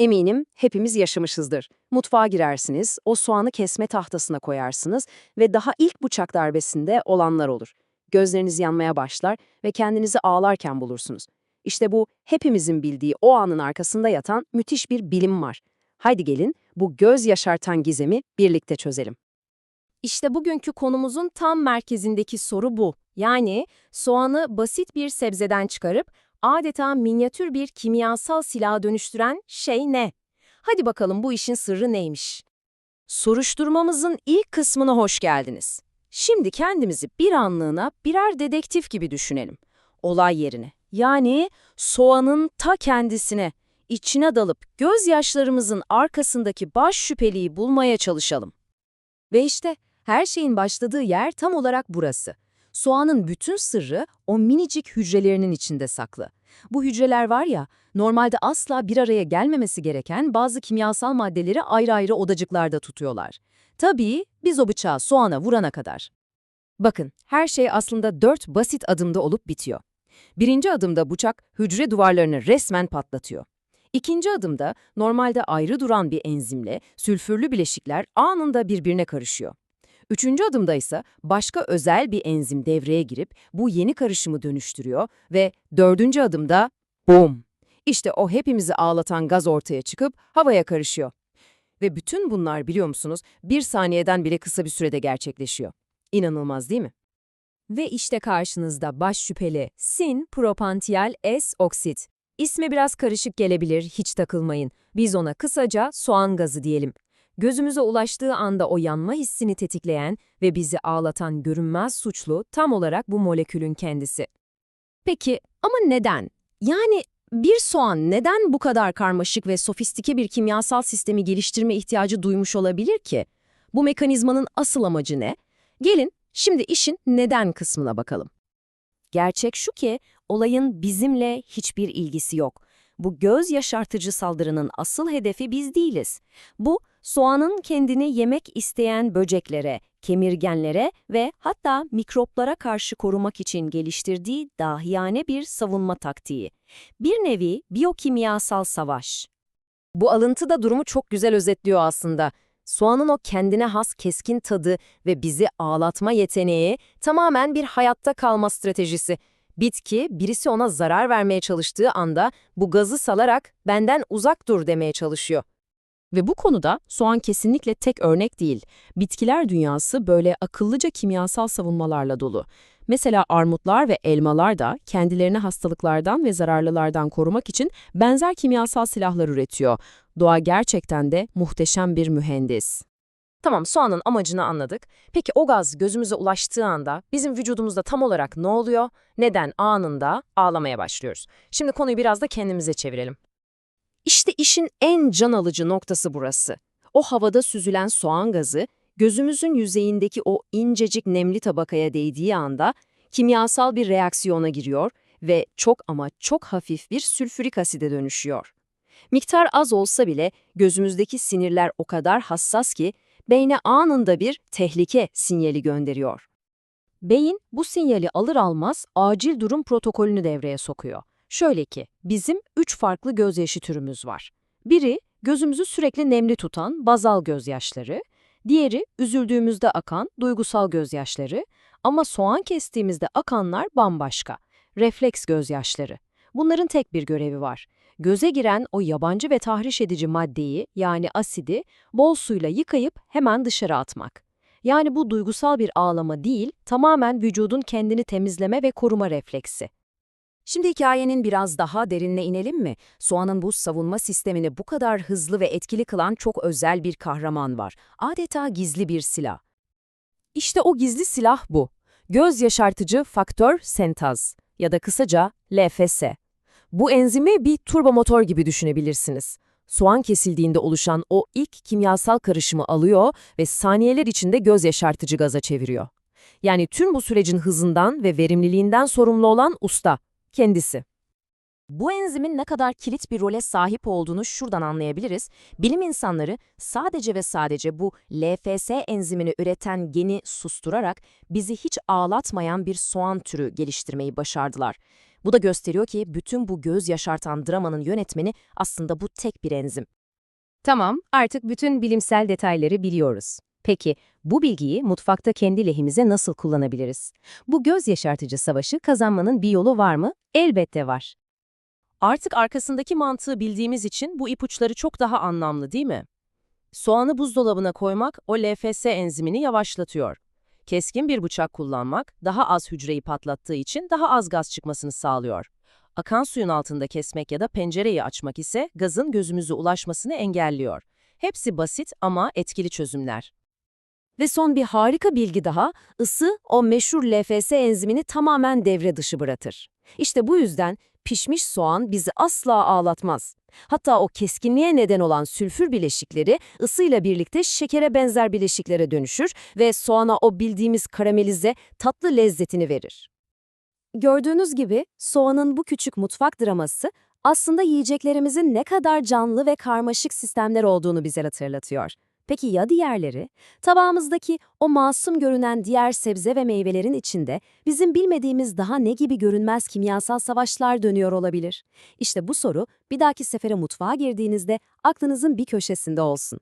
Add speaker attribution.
Speaker 1: Eminim hepimiz yaşamışızdır. Mutfağa girersiniz, o soğanı kesme tahtasına koyarsınız ve daha ilk bıçak darbesinde olanlar olur. Gözleriniz yanmaya başlar ve kendinizi ağlarken bulursunuz. İşte bu hepimizin bildiği o anın arkasında yatan müthiş bir bilim var. Haydi gelin bu göz yaşartan gizemi birlikte çözelim.
Speaker 2: İşte bugünkü konumuzun tam merkezindeki soru bu. Yani soğanı basit bir sebzeden çıkarıp adeta minyatür bir kimyasal silaha dönüştüren şey ne? Hadi bakalım bu işin sırrı neymiş?
Speaker 1: Soruşturmamızın ilk kısmına hoş geldiniz. Şimdi kendimizi bir anlığına birer dedektif gibi düşünelim. Olay yerine, yani soğanın ta kendisine, içine dalıp gözyaşlarımızın arkasındaki baş şüpheliyi bulmaya çalışalım. Ve işte her şeyin başladığı yer tam olarak burası. Soğanın bütün sırrı o minicik hücrelerinin içinde saklı. Bu hücreler var ya, normalde asla bir araya gelmemesi gereken bazı kimyasal maddeleri ayrı ayrı odacıklarda tutuyorlar. Tabii biz o bıçağı soğana vurana kadar. Bakın, her şey aslında dört basit adımda olup bitiyor. Birinci adımda bıçak hücre duvarlarını resmen patlatıyor. İkinci adımda normalde ayrı duran bir enzimle sülfürlü bileşikler anında birbirine karışıyor. Üçüncü adımda ise başka özel bir enzim devreye girip bu yeni karışımı dönüştürüyor ve dördüncü adımda bum! İşte o hepimizi ağlatan gaz ortaya çıkıp havaya karışıyor. Ve bütün bunlar biliyor musunuz bir saniyeden bile kısa bir sürede gerçekleşiyor. İnanılmaz değil mi?
Speaker 2: Ve işte karşınızda baş şüpheli sin propantiyal S-oksit. İsmi biraz karışık gelebilir, hiç takılmayın. Biz ona kısaca soğan gazı diyelim. Gözümüze ulaştığı anda o yanma hissini tetikleyen ve bizi ağlatan görünmez suçlu tam olarak bu molekülün kendisi. Peki ama neden? Yani bir soğan neden bu kadar karmaşık ve sofistike bir kimyasal sistemi geliştirme ihtiyacı duymuş olabilir ki? Bu mekanizmanın asıl amacı ne? Gelin şimdi işin neden kısmına bakalım. Gerçek şu ki olayın bizimle hiçbir ilgisi yok. Bu göz yaşartıcı saldırının asıl hedefi biz değiliz. Bu soğanın kendini yemek isteyen böceklere, kemirgenlere ve hatta mikroplara karşı korumak için geliştirdiği dahiyane bir savunma taktiği. Bir nevi biyokimyasal savaş.
Speaker 1: Bu alıntı da durumu çok güzel özetliyor aslında. Soğanın o kendine has keskin tadı ve bizi ağlatma yeteneği tamamen bir hayatta kalma stratejisi. Bitki, birisi ona zarar vermeye çalıştığı anda bu gazı salarak benden uzak dur demeye çalışıyor.
Speaker 3: Ve bu konuda soğan kesinlikle tek örnek değil. Bitkiler dünyası böyle akıllıca kimyasal savunmalarla dolu. Mesela armutlar ve elmalar da kendilerini hastalıklardan ve zararlılardan korumak için benzer kimyasal silahlar üretiyor. Doğa gerçekten de muhteşem bir mühendis.
Speaker 1: Tamam soğanın amacını anladık. Peki o gaz gözümüze ulaştığı anda bizim vücudumuzda tam olarak ne oluyor? Neden anında ağlamaya başlıyoruz? Şimdi konuyu biraz da kendimize çevirelim. İşte işin en can alıcı noktası burası. O havada süzülen soğan gazı gözümüzün yüzeyindeki o incecik nemli tabakaya değdiği anda kimyasal bir reaksiyona giriyor ve çok ama çok hafif bir sülfürik aside dönüşüyor. Miktar az olsa bile gözümüzdeki sinirler o kadar hassas ki beyne anında bir tehlike sinyali gönderiyor. Beyin bu sinyali alır almaz acil durum protokolünü devreye sokuyor. Şöyle ki, bizim üç farklı gözyaşı türümüz var. Biri, gözümüzü sürekli nemli tutan bazal gözyaşları, diğeri üzüldüğümüzde akan duygusal gözyaşları ama soğan kestiğimizde akanlar bambaşka, refleks gözyaşları. Bunların tek bir görevi var. Göze giren o yabancı ve tahriş edici maddeyi yani asidi bol suyla yıkayıp hemen dışarı atmak. Yani bu duygusal bir ağlama değil, tamamen vücudun kendini temizleme ve koruma refleksi. Şimdi hikayenin biraz daha derinine inelim mi? Soğanın bu savunma sistemini bu kadar hızlı ve etkili kılan çok özel bir kahraman var. Adeta gizli bir silah. İşte o gizli silah bu. Göz yaşartıcı faktör sentaz ya da kısaca LFS. Bu enzimi bir turbo motor gibi düşünebilirsiniz. Soğan kesildiğinde oluşan o ilk kimyasal karışımı alıyor ve saniyeler içinde göz yaşartıcı gaza çeviriyor. Yani tüm bu sürecin hızından ve verimliliğinden sorumlu olan usta kendisi. Bu enzimin ne kadar kilit bir role sahip olduğunu şuradan anlayabiliriz. Bilim insanları sadece ve sadece bu LFS enzimini üreten geni susturarak bizi hiç ağlatmayan bir soğan türü geliştirmeyi başardılar. Bu da gösteriyor ki bütün bu göz yaşartan dramanın yönetmeni aslında bu tek bir enzim.
Speaker 2: Tamam, artık bütün bilimsel detayları biliyoruz. Peki, bu bilgiyi mutfakta kendi lehimize nasıl kullanabiliriz? Bu göz yaşartıcı savaşı kazanmanın bir yolu var mı? Elbette var.
Speaker 3: Artık arkasındaki mantığı bildiğimiz için bu ipuçları çok daha anlamlı değil mi? Soğanı buzdolabına koymak o LFS enzimini yavaşlatıyor. Keskin bir bıçak kullanmak daha az hücreyi patlattığı için daha az gaz çıkmasını sağlıyor. Akan suyun altında kesmek ya da pencereyi açmak ise gazın gözümüze ulaşmasını engelliyor. Hepsi basit ama etkili çözümler.
Speaker 2: Ve son bir harika bilgi daha, ısı o meşhur LFS enzimini tamamen devre dışı bırakır. İşte bu yüzden pişmiş soğan bizi asla ağlatmaz. Hatta o keskinliğe neden olan sülfür bileşikleri ısıyla birlikte şekere benzer bileşiklere dönüşür ve soğana o bildiğimiz karamelize, tatlı lezzetini verir. Gördüğünüz gibi soğanın bu küçük mutfak draması aslında yiyeceklerimizin ne kadar canlı ve karmaşık sistemler olduğunu bize hatırlatıyor. Peki ya diğerleri? Tabağımızdaki o masum görünen diğer sebze ve meyvelerin içinde bizim bilmediğimiz daha ne gibi görünmez kimyasal savaşlar dönüyor olabilir? İşte bu soru bir dahaki sefere mutfağa girdiğinizde aklınızın bir köşesinde olsun.